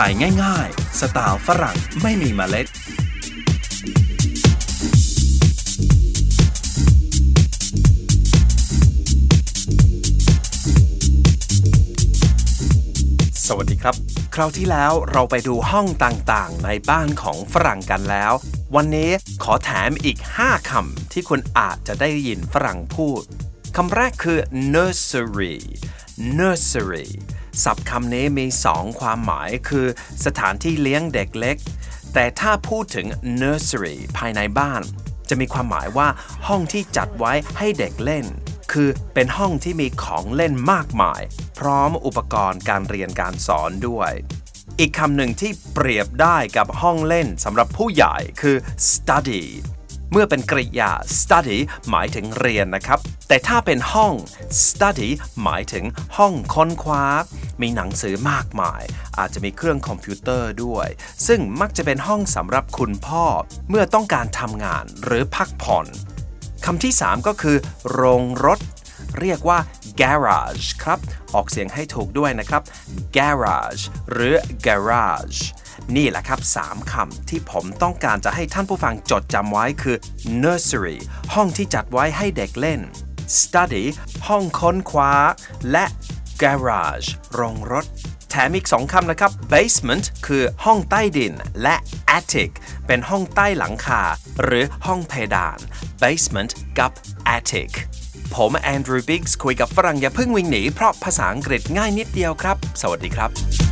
ถ่ายง่ายๆ สไตล์ฝรั่งไม่มีเมล็ด สวัสดีครับ คราวที่แล้วเราไปดูห้องต่างๆ ในบ้านของฝรั่งกันแล้ว วันนี้ขอแถมอีก 5คำที่คุณอาจจะได้ยินฝรั่งพูดคำแรกคือ nursery nursery ศัพท์คำนี้มี 2 ความหมายคือสถานที่เลี้ยงเด็กเล็ก แต่ถ้าพูดถึง nursery ภายในบ้าน จะมีความหมายว่าห้องที่จัดไว้ให้เด็กเล่น คือเป็นห้องที่มีของเล่นมากมาย พร้อมอุปกรณ์การเรียนการสอนด้วย อีกคำหนึ่งที่เปรียบได้กับห้องเล่นสำหรับผู้ใหญ่คือ study เมื่อเป็นกริยา study หมายถึงเรียนนะครับ แต่ถ้าเป็นห้อง study หมายถึงห้องค้นคว้า มีหนังสือมากมาย อาจจะมีเครื่องคอมพิวเตอร์ด้วย ซึ่งมักจะเป็นห้องสำหรับคุณพ่อ เมื่อต้องการทำงานหรือพักผ่อนคำที่ 3 ก็คือ โรงรถ เรียกว่า garage ครับ ออกเสียงให้ถูกด้วยนะครับ garage หรือ garage นี่แหละครับ 3คำที่ผมต้องการจะให้ท่านผู้ฟังจดจำไว้คือ nursery ห้องที่จัดไว้ให้เด็กเล่น study ห้องค้นคว้า และ garage โรงรถ แถมอีก2คำนะครับ basement คือห้องใต้ดิน และ attic เป็นห้องใต้หลังคา หรือห้องเพดาน basement กับ attic ผมแอนดรูว์บิกส์คุยกับฝรั่งอย่าเพิ่งวิ่งหนี เพราะภาษาอังกฤษง่ายนิดเดียวครับ สวัสดีครับ